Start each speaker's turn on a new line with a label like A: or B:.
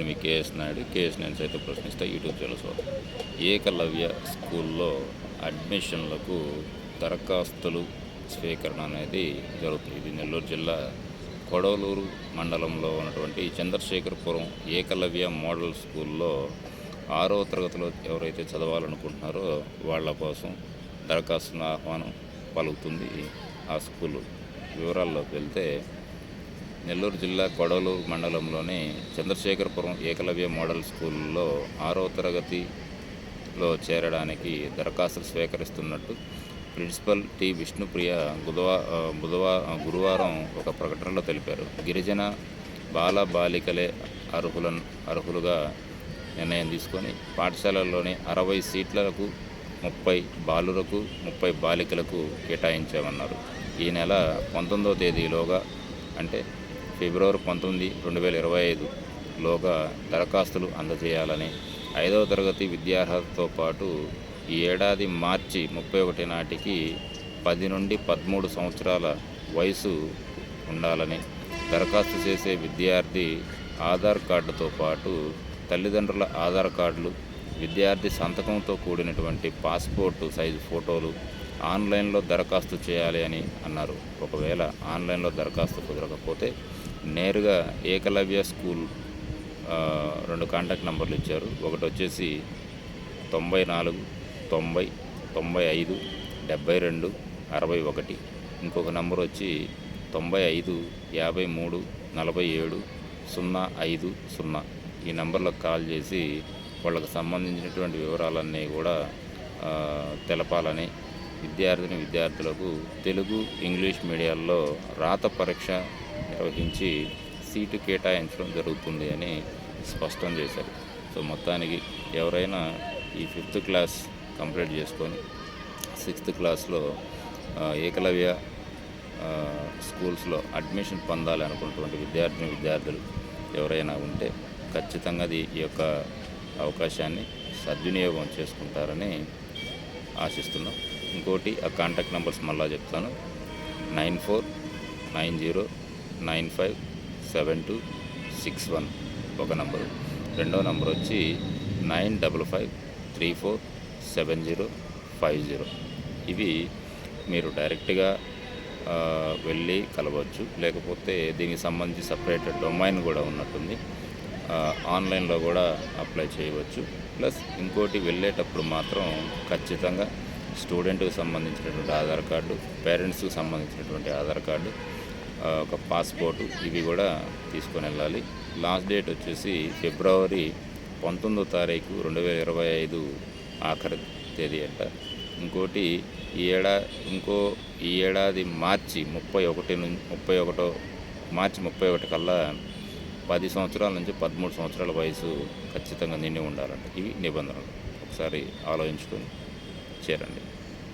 A: నేను మీ KS Naidu KS నేను సైతం ప్రశ్నిస్తా యూట్యూబ్ ఛానల్ సో ఏకలవ్య స్కూల్లో అడ్మిషన్లకు దరఖాస్తులు స్వీకరణ అనేది జరుగుతుంది. ఇది నెల్లూరు జిల్లా కొడవలూరు మండలంలో ఉన్నటువంటి చంద్రశేఖరపురం ఏకలవ్య మోడల్ స్కూల్లో ఆరో తరగతిలో ఎవరైతే చదవాలనుకుంటున్నారో వాళ్ళ కోసం దరఖాస్తుల ఆహ్వానం పలుకుతుంది. ఆ స్కూలు వివరాల్లోకి వెళ్తే నెల్లూరు జిల్లా కొడవలు మండలంలోని చంద్రశేఖరపురం ఏకలవ్య మోడల్ స్కూల్లో ఆరో తరగతిలో చేరడానికి దరఖాస్తులు స్వీకరిస్తున్నట్టు ప్రిన్సిపల్ టి. విష్ణుప్రియ బుధవా బుధవా గురువారం ఒక ప్రకటనలో తెలిపారు. గిరిజన బాల బాలికలే అర్హుల అర్హులుగా నిర్ణయం తీసుకొని పాఠశాలల్లోని అరవై సీట్లకు ముప్పై బాలులకు ముప్పై బాలికలకు కేటాయించామన్నారు. ఈ నెల పంతొమ్మిదవ తేదీలోగా అంటే ఫిబ్రవరి పంతొమ్మిది రెండు వేల ఇరవై ఐదులోగా దరఖాస్తులు అందజేయాలని ఐదవ తరగతి విద్యార్హతతో పాటు ఈ ఏడాది మార్చి ముప్పై ఒకటి నాటికి పది నుండి పదమూడు సంవత్సరాల వయసు ఉండాలని దరఖాస్తు చేసే విద్యార్థి ఆధార్ కార్డుతో పాటు తల్లిదండ్రుల ఆధార్ కార్డులు విద్యార్థి సంతకంతో కూడినటువంటి పాస్పోర్టు సైజు ఫోటోలు ఆన్లైన్లో దరఖాస్తు చేయాలి అని అన్నారు. ఒకవేళ ఆన్లైన్లో దరఖాస్తు కుదరకపోతే నేరుగా ఏకలవ్య స్కూల్ రెండు కాంటాక్ట్ నెంబర్లు ఇచ్చారు. ఒకటి వచ్చేసి తొంభై నాలుగు తొంభై తొంభై ఐదు డెబ్బై రెండు అరవై ఒకటి. ఇంకొక నెంబర్ వచ్చి తొంభై ఐదు యాభై మూడు నలభై ఏడు సున్నా ఐదు సున్నా. ఈ నెంబర్లకు కాల్ చేసి వాళ్ళకు సంబంధించినటువంటి వివరాలన్నీ కూడా తెలపాలని విద్యార్థిని విద్యార్థులకు తెలుగు ఇంగ్లీష్ మీడియాల్లో రాత పరీక్ష నిర్వహించి సీటు కేటాయించడం జరుగుతుంది అని స్పష్టం చేశారు. సో మొత్తానికి ఎవరైనా ఈ ఫిఫ్త్ క్లాస్ కంప్లీట్ చేసుకొని సిక్స్త్ క్లాస్లో ఏకలవ్య స్కూల్స్లో అడ్మిషన్ పొందాలి అనుకున్నటువంటి విద్యార్థిని విద్యార్థులు ఎవరైనా ఉంటే ఖచ్చితంగా అది ఈ యొక్క అవకాశాన్ని సద్వినియోగం చేసుకుంటారని ఆశిస్తున్నాం. ఇంకోటి ఆ కాంటాక్ట్ నెంబర్స్ మళ్ళా చెప్తాను. Nine four nine zero nine five seven two six one ఒక నంబరు. రెండో నంబర్ వచ్చి nine double five three four seven zero five zero. ఇవి మీరు డైరెక్ట్గా వెళ్ళి కలవచ్చు. లేకపోతే దీనికి సంబంధించి సపరేట్ డొమైన్ కూడా ఉన్నట్టుంది. ఆన్లైన్లో కూడా అప్లై చేయవచ్చు. ప్లస్ ఇంకోటి వెళ్ళేటప్పుడు మాత్రం ఖచ్చితంగా స్టూడెంట్కి సంబంధించినటువంటి ఆధార్ కార్డు పేరెంట్స్కి సంబంధించినటువంటి ఆధార్ కార్డు ఒక పాస్పోర్టు ఇవి కూడా తీసుకొని వెళ్ళాలి. లాస్ట్ డేట్ వచ్చేసి ఫిబ్రవరి పంతొమ్మిదో తారీఖు రెండు వేల ఇరవై ఐదు ఆఖరి తేదీ అంట. ఇంకోటి ఈ ఏడా ఇంకో ఈ ఏడాది మార్చి ముప్పై ఒకటి నుంచి ముప్పై ఒకటో మార్చి ముప్పై ఒకటి కల్లా పది సంవత్సరాల నుంచి పదమూడు సంవత్సరాల వయసు ఖచ్చితంగా నిండి ఉండాలంట. ఇవి నిబంధనలు. ఒకసారి ఆలోచించుకొని చేరండి.